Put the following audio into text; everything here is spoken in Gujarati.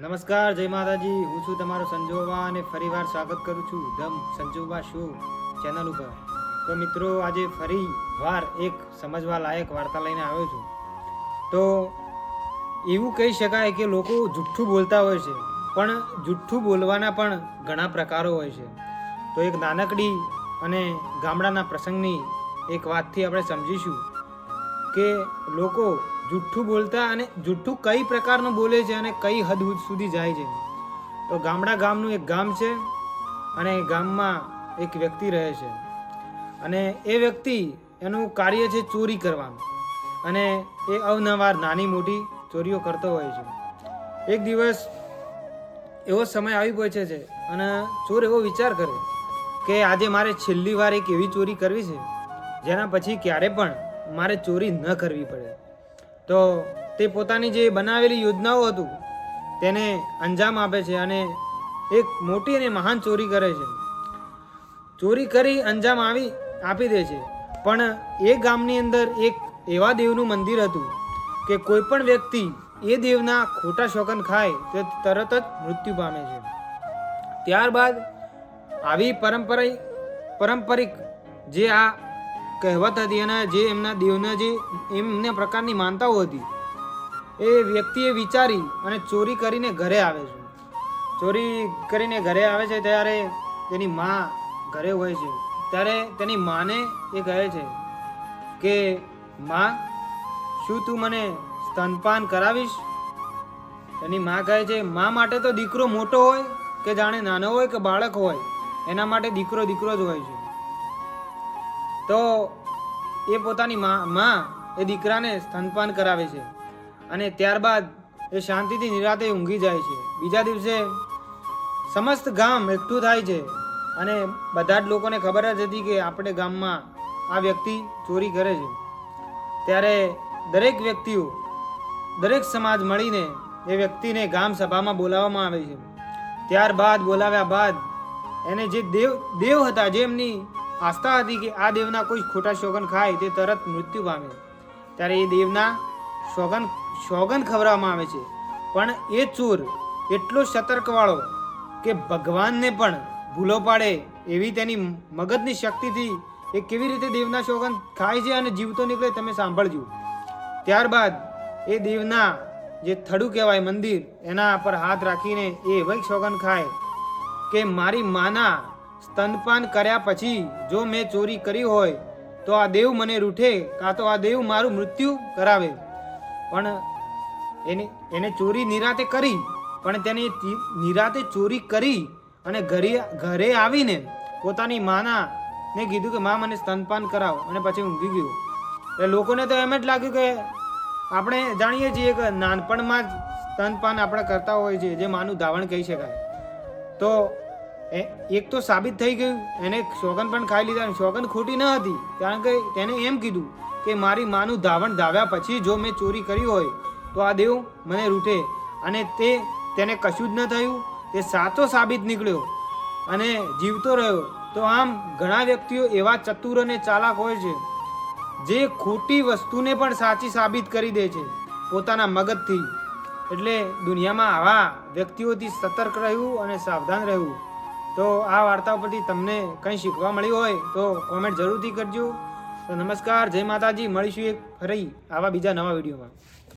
નમસ્કાર, જય માતાજી. હું છું તમારો સંજોબા અને ફરીવાર સ્વાગત કરું છું ધમ સંજોબા શો ચેનલ ઉપર. તો મિત્રો, આજે ફરી વાર એક સમજવા લાયક વાર્તા લઈને આવ્યો છું. તો એવું કહી શકાય કે લોકો જુઠ્ઠું બોલતા હોય છે, પણ જુઠ્ઠું બોલવાના પણ ઘણા પ્રકારો હોય છે. તો એક નાનકડી અને ગામડાના પ્રસંગની એક વાતથી આપણે સમજીશું. કે લોકો જુઠ્ઠું બોલતા અને જુઠ્ઠું કઈ પ્રકારનું બોલે છે અને કઈ હદ સુધી જાય છે. તો ગામડા ગામનું એક ગામ છે અને ગામમાં એક વ્યક્તિ રહે છે. અને એ વ્યક્તિ એનું કાર્ય છે ચોરી કરવાનું. અને એ અવનવાર નાની મોટી ચોરીઓ કરતો હોય છે. એક દિવસ એવો સમય આવી પહોંચે છે અને ચોર એવો વિચાર કરે કે આજે મારે છેલ્લી વાર એક એવી ચોરી કરવી છે. જેના પછી ક્યારે પણ મારે ચોરી ન કરવી પડે. તો તે પોતાની જે બનાવેલી યોજનાઓ હતું, તેને અંજામ આપે છે અને એક મોટી અને મહાન ચોરી કરે છે. ચોરી કરી અંજામ આવી, આપી દે છે. પણ એ ગામની અંદર એક એવા દેવનું મંદિર હતું કે કોઈ પણ વ્યક્તિ એ દેવના ખોટા શોકન ખાય, તે તરત જ મૃત્યુ પામે છે. ત્યારબાદ આવી પરંપરા પારંપરિક જે આ કહેવત હતી અને જે એમના દેવના જે એમને પ્રકારની માનતાઓ હતી. એ વ્યક્તિએ વિચારી અને ચોરી કરીને ઘરે આવે છે. ચોરી કરીને ઘરે આવે છે ત્યારે તેની મા ઘરે હોય છે. ત્યારે તેની માને એ કહે છે કે, મા, શું તું મને સ્તનપાન કરાવીશ? એની મા કહે છે, મા માટે તો દીકરો મોટો હોય કે જાણે નાનો હોય કે બાળક હોય, એના માટે દીકરો દીકરો જ હોય છે. તો એ પોતાની મા મા એ દીકરાને સ્તનપાન કરાવે છે. અને ત્યારબાદ એ શાંતિથી નિરાતે ઊંઘી જાય છે. બીજા દિવસે સમસ્ત ગામ એકઠું થાય છે. અને બધા જ લોકોને ખબર જ હતી કે આપણે ગામમાં આ વ્યક્તિ ચોરી કરે છે. ત્યારે દરેક વ્યક્તિઓ, દરેક સમાજ મળીને એ વ્યક્તિને ગામ સભામાં બોલાવવામાં આવે છે. ત્યારબાદ, બોલાવ્યા બાદ એને જે દેવ દેવ હતા, જે એમની આસ્થા હતી કે આ દેવના કોઈ ખોટા શોગન ખાય તે તરત મૃત્યુ પામે. ત્યારે એ દેવના શોગન શોગન ખવડાવવામાં આવે છે. પણ એ ચોર એટલો સતર્કવાળો કે ભગવાનને પણ ભૂલો પાડે એવી તેની મગજની શક્તિથી એ કેવી રીતે દેવના શોગન ખાય છે અને જીવતો નીકળે તમે સાંભળજો. ત્યારબાદ એ દેવના જે થડું કહેવાય મંદિર, એના પર હાથ રાખીને એ એવી શોગન ખાય કે મારી માના સ્તનપાન કર્યા પછી જો મેં ચોરી કરી હોય, તો આ દેવ મને રૂઠે, કાં તો આ દેવ મારું મૃત્યુ કરાવે. પણ એને એને ચોરી નિરાતે કરી, પણ તેને નિરાતે ચોરી કરી અને ઘરે ઘરે આવીને પોતાની માના ને કીધું કે, મા, મને સ્તનપાન કરાવ. અને પછી ઊંઘી ગયો. એટલે લોકોને તો એમ જ લાગ્યું કે, આપણે જાણીએ છીએ કે નાનપણમાં જ સ્તનપાન આપણે કરતા હોય છે, જે માનું ધાવણ કહી શકાય. તો એ, એક તો સાબિત થઈ ગયું. એને શોગન પણ ખાઈ લીધા શોગન ખોટી ન હતી. કારણ કે તેને એમ કીધું કે મારી માનું ધાવણ ધાવ્યા પછી જો મેં ચોરી કરી હોય, તો આ દેવ મને રૂઠે. અને તે તેને કશું જ ન થયું. તે સાચો સાબિત નીકળ્યો અને જીવતો રહ્યો. તો આમ ઘણા વ્યક્તિઓ એવા ચતુર અને ચાલાક હોય છે, જે ખોટી વસ્તુને પણ સાચી સાબિત કરી દે છે, પોતાના મગજથી. એટલે દુનિયામાં આવા વ્યક્તિઓથી સતર્ક રહેવું અને સાવધાન રહેવું તો આ વાર્તા ઉપરથી તમને કંઈ શીખવા મળ્યું હોય તો કોમેન્ટ જરૂરથી કરજો. તો નમસ્કાર, જય માતાજી. મળીશું એક ફરી આવા બીજા નવા વિડીયોમાં.